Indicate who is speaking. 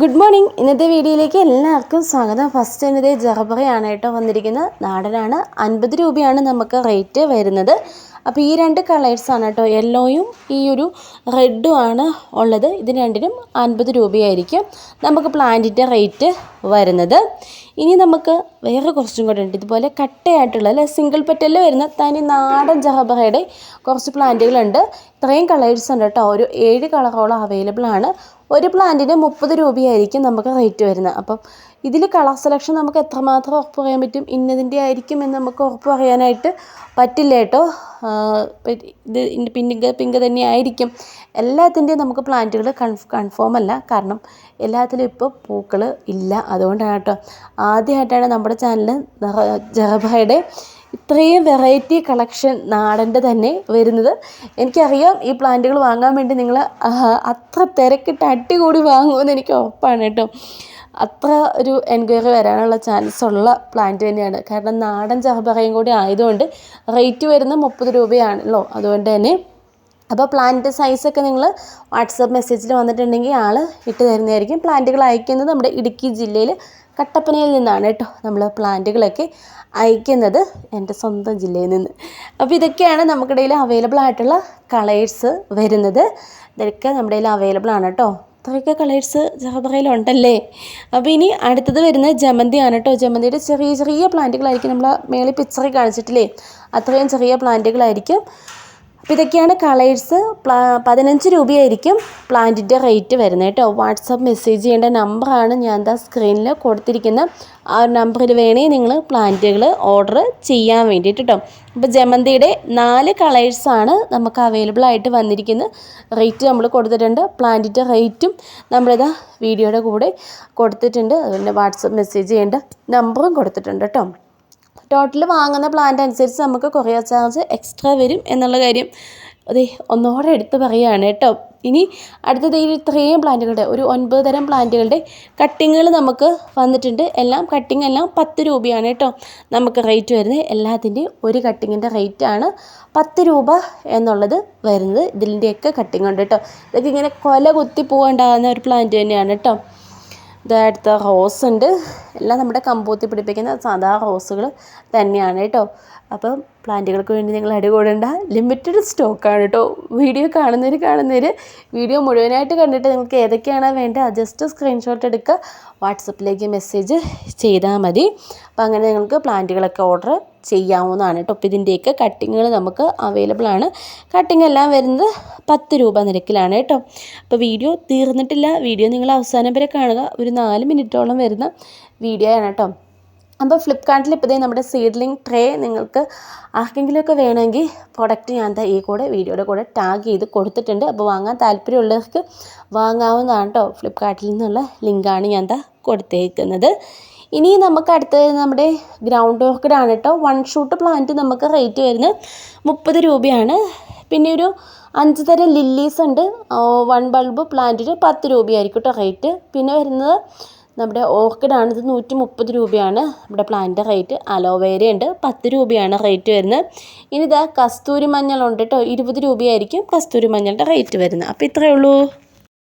Speaker 1: Good morning ഇന്നത്തെ വീഡിയോയിലേക്ക് എല്ലാവർക്കും സ്വാഗതം. ഫസ്റ്റ് ഇന്നത്തെ ജർബറയാണ് കേട്ടോ വന്നിരിക്കുന്നത്. നാടനാണ്. അൻപത് രൂപയാണ് നമുക്ക് റേറ്റ് വരുന്നത്. അപ്പോൾ ഈ രണ്ട് കളേഴ്സാണ് കേട്ടോ യെല്ലോയും ഈ ഒരു റെഡും ആണ് ഉള്ളത്. ഇതിന് രണ്ടിനും അൻപത് രൂപയായിരിക്കും നമുക്ക് പ്ലാന്റിന്റെ റേറ്റ് വരുന്നത്. ഇനി നമുക്ക് വേറെ കുറച്ചും കൂടെ ഉണ്ട്. ഇതുപോലെ കട്ടയായിട്ടുള്ള അല്ലെ? സിംഗിൾ പെറ്റലിൽ വരുന്ന തനി നാടൻ ജഹബറയുടെ കുറച്ച് പ്ലാന്റുകളുണ്ട് ഇത്രയും കളേഴ്സ് ഉണ്ട് കേട്ടോ. ഒരു ഏഴ് കളറോളം അവൈലബിൾ ആണ്. ഒരു പ്ലാന്റിന് മുപ്പത് രൂപയായിരിക്കും നമുക്ക് റേറ്റ് വരുന്നത്. അപ്പം ഇതിൽ കളർ സെലക്ഷൻ നമുക്ക് എത്രമാത്രം ഉറപ്പ് പറയാൻ പറ്റും? ഇന്നതിന്റെ ആയിരിക്കും എന്ന് നമുക്ക് ഉറപ്പ് പറയാനായിട്ട് പറ്റില്ല കേട്ടോ. ഇത് പിങ്ക് പിങ്ക് തന്നെ ആയിരിക്കും. എല്ലാത്തിന്റെയും നമുക്ക് പ്ലാന്റുകൾ കൺഫ് കൺഫേം അല്ല. കാരണം എല്ലാത്തിലും ഇപ്പോൾ പൂക്കൾ ഇല്ല. അതുകൊണ്ടാണ് കേട്ടോ. ആദ്യമായിട്ടാണ് നമ്മുടെ ചാനൽ ജഹബയുടെ ഇത്രയും വെറൈറ്റി കളക്ഷൻ നാടന്റെ തന്നെ വരുന്നത്. എനിക്കറിയാം ഈ പ്ലാന്റുകൾ വാങ്ങാൻ വേണ്ടി നിങ്ങൾ അത്ര തിരക്കിട്ട് അടികൂടി വാങ്ങുമെന്ന് എനിക്ക് ഉറപ്പാണ് കേട്ടോ. അത്ര ഒരു എൻക്വയറി വരാനുള്ള ചാൻസ് ഉള്ള പ്ലാന്റ് തന്നെയാണ്. കാരണം നാടൻ ചഹബറയും കൂടി ആയതുകൊണ്ട് റേറ്റ് വരുന്നത് മുപ്പത് രൂപയാണല്ലോ. അതുകൊണ്ട് തന്നെ അപ്പോൾ പ്ലാന്റ് സൈസൊക്കെ നിങ്ങൾ വാട്സപ്പ് മെസ്സേജിൽ വന്നിട്ടുണ്ടെങ്കിൽ ആൾ ഇട്ട് തരുന്നതായിരിക്കും. പ്ലാന്റുകൾ അയക്കുന്നത് നമ്മുടെ ഇടുക്കി ജില്ലയിൽ കട്ടപ്പനയിൽ നിന്നാണ് കേട്ടോ നമ്മൾ പ്ലാന്റുകളൊക്കെ അയക്കുന്നത് എന്റെ സ്വന്തം ജില്ലയിൽ നിന്ന്. അപ്പോൾ ഇതൊക്കെയാണ് നമുക്കിടയിൽ അവൈലബിൾ ആയിട്ടുള്ള കളേഴ്സ് വരുന്നത്. ഇതൊക്കെ നമ്മുടെ കയ്യിൽ അവൈലബിൾ ആണ് കേട്ടോ. ഇത്രയൊക്കെ കളേഴ്സ് ജഹബറയിലുണ്ടല്ലേ അപ്പോൾ ഇനി അടുത്തത് വരുന്നത് ജമന്തിയാണ് കേട്ടോ. ജമന്തിയുടെ ചെറിയ ചെറിയ പ്ലാന്റുകളായിരിക്കും. നമ്മൾ മേളിൽ പിക്ചറിൽ കാണിച്ചിട്ടില്ലേ? അത്രയും ചെറിയ പ്ലാന്റുകളായിരിക്കും. അപ്പോൾ ഇതൊക്കെയാണ് കളേഴ്സ്. പതിനഞ്ച് രൂപയായിരിക്കും പ്ലാന്റിന്റെ റേറ്റ് വരുന്നത് കേട്ടോ. വാട്സപ്പ് മെസ്സേജ് ചെയ്യേണ്ട നമ്പറാണ് ഞാൻ എന്താ സ്ക്രീനിൽ കൊടുത്തിരിക്കുന്ന. ആ ഒരു നമ്പറിൽ വേണേ നിങ്ങൾ പ്ലാന്റുകൾ ഓർഡർ ചെയ്യാൻ വേണ്ടിയിട്ട് കേട്ടോ അപ്പോൾ ജമന്തിയുടെ നാല് കളേഴ്സാണ് നമുക്ക് അവൈലബിൾ ആയിട്ട് വന്നിരിക്കുന്നത് റേറ്റ് നമ്മൾ കൊടുത്തിട്ടുണ്ട്. പ്ലാന്റിന്റെ റേറ്റും നമ്മളിതാ വീഡിയോയുടെ കൂടെ കൊടുത്തിട്ടുണ്ട്. അതുപോലെ വാട്സപ്പ് മെസ്സേജ് ചെയ്യേണ്ട നമ്പറും കൊടുത്തിട്ടുണ്ട് കേട്ടോ ടോട്ടൽ വാങ്ങുന്ന പ്ലാന്റ് അനുസരിച്ച് നമുക്ക് കൊറിയർ ചാർജ് എക്സ്ട്രാ വരും എന്നുള്ള കാര്യം. അതെ ഒന്നോടെ എടുത്ത് പറയുകയാണ് കേട്ടോ. ഇനി അടുത്തത് ഈ ഇത്രയും പ്ലാന്റുകളുടെ ഒരു ഒൻപത് തരം പ്ലാന്റുകളുടെ കട്ടിങ്ങുകൾ നമുക്ക് വന്നിട്ടുണ്ട്. എല്ലാം കട്ടിങ് എല്ലാം പത്ത് രൂപയാണ് കേട്ടോ. നമുക്ക് റേറ്റ് വരുന്നത് എല്ലാത്തിന്റെയും ഒരു കട്ടിങ്ങിന്റെ റേറ്റാണ് പത്ത് രൂപ എന്നുള്ളത് വരുന്നത്. ഇതിന്റെയൊക്കെ കട്ടിങ് ഉണ്ട് കേട്ടോ. ഇതൊക്കെ ഇങ്ങനെ കൊല കുത്തി പോകേണ്ടാകുന്ന ഒരു പ്ലാന്റ് തന്നെയാണ് കേട്ടോ. ഇതടുത്ത റോസ് ഉണ്ട്. എല്ലാം നമ്മുടെ കമ്പോത്തി പിടിപ്പിക്കുന്ന സാധാ റോസുകൾ തന്നെയാണ് കേട്ടോ. അപ്പം പ്ലാന്റുകൾക്ക് വേണ്ടി നിങ്ങൾ അടികൂടേണ്ട ലിമിറ്റഡ് സ്റ്റോക്കാണ് കേട്ടോ വീഡിയോ കാണുന്നവർ കാണുന്നവർ വീഡിയോ മുഴുവനായിട്ട് കണ്ടിട്ട് നിങ്ങൾക്ക് ഏതൊക്കെയാണ് വേണ്ടത് ജസ്റ്റ് സ്ക്രീൻഷോട്ട് എടുക്കുക. വാട്സപ്പിലേക്ക് മെസ്സേജ് ചെയ്താൽ മതി. അപ്പോൾ അങ്ങനെ നിങ്ങൾക്ക് പ്ലാന്റുകളൊക്കെ ഓർഡർ ചെയ്യാവുന്നതാണ് കേട്ടോ അപ്പോൾ ഇതിന്റെയൊക്കെ കട്ടിങ്ങുകൾ നമുക്ക് അവൈലബിൾ ആണ്. കട്ടിങ് എല്ലാം വരുന്നത് പത്ത് രൂപ നിരക്കിലാണ് കേട്ടോ അപ്പോൾ വീഡിയോ തീർന്നിട്ടില്ല. വീഡിയോ നിങ്ങൾ അവസാനം വരെ കാണുക. ഒരു നാല് മിനിറ്റോളം വരുന്ന വീഡിയോ ആണ് കേട്ടോ അപ്പോൾ ഫ്ലിപ്കാർട്ടിൽ ഇപ്പോൾ ഇതേ നമ്മുടെ സീഡ്ലിംഗ് ട്രേ നിങ്ങൾക്ക് ആർക്കെങ്കിലുമൊക്കെ വേണമെങ്കിൽ പ്രൊഡക്റ്റ് ഞാൻ ഈ കൂടെ വീഡിയോയുടെ കൂടെ ടാഗ് ചെയ്ത് കൊടുത്തിട്ടുണ്ട്. അപ്പോൾ വാങ്ങാൻ താല്പര്യമുള്ളവർക്ക് വാങ്ങാവുന്നതാണ് കേട്ടോ. ഫ്ലിപ്കാർട്ടിൽ നിന്നുള്ള ലിങ്കാണ് ഞാൻ എന്താ കൊടുത്തേക്കുന്നത്. ഇനി നമുക്ക് അടുത്തത് നമ്മുടെ ഗ്രൗണ്ട് ഓർക്കിഡാണ് കേട്ടോ. വൺ ഷൂട്ട് പ്ലാന്റ് നമുക്ക് റേറ്റ് വരുന്നത് മുപ്പത് രൂപയാണ്. പിന്നെ ഒരു അഞ്ച് തരം ലില്ലീസ് ഉണ്ട്. വൺ ബൾബ് പ്ലാന്റിന് പത്ത് രൂപയായിരിക്കും കേട്ടോ റേറ്റ് പിന്നെ വരുന്നത് നമ്മുടെ ഓർക്കിഡാണ് ഇത് നൂറ്റി മുപ്പത് രൂപയാണ്. നമ്മുടെ പ്ലാന്റിന്റെ റേറ്റ് അലോവേര ഉണ്ട്. പത്ത് രൂപയാണ് റേറ്റ് വരുന്നത്. ഇനി ഇതാ കസ്തൂരി മഞ്ഞളുണ്ട് കേട്ടോ. ഇരുപത് രൂപയായിരിക്കും കസ്തൂരി മഞ്ഞളുടെ റേറ്റ് വരുന്നത്. അപ്പോൾ ഇത്രയേ ഉള്ളൂ.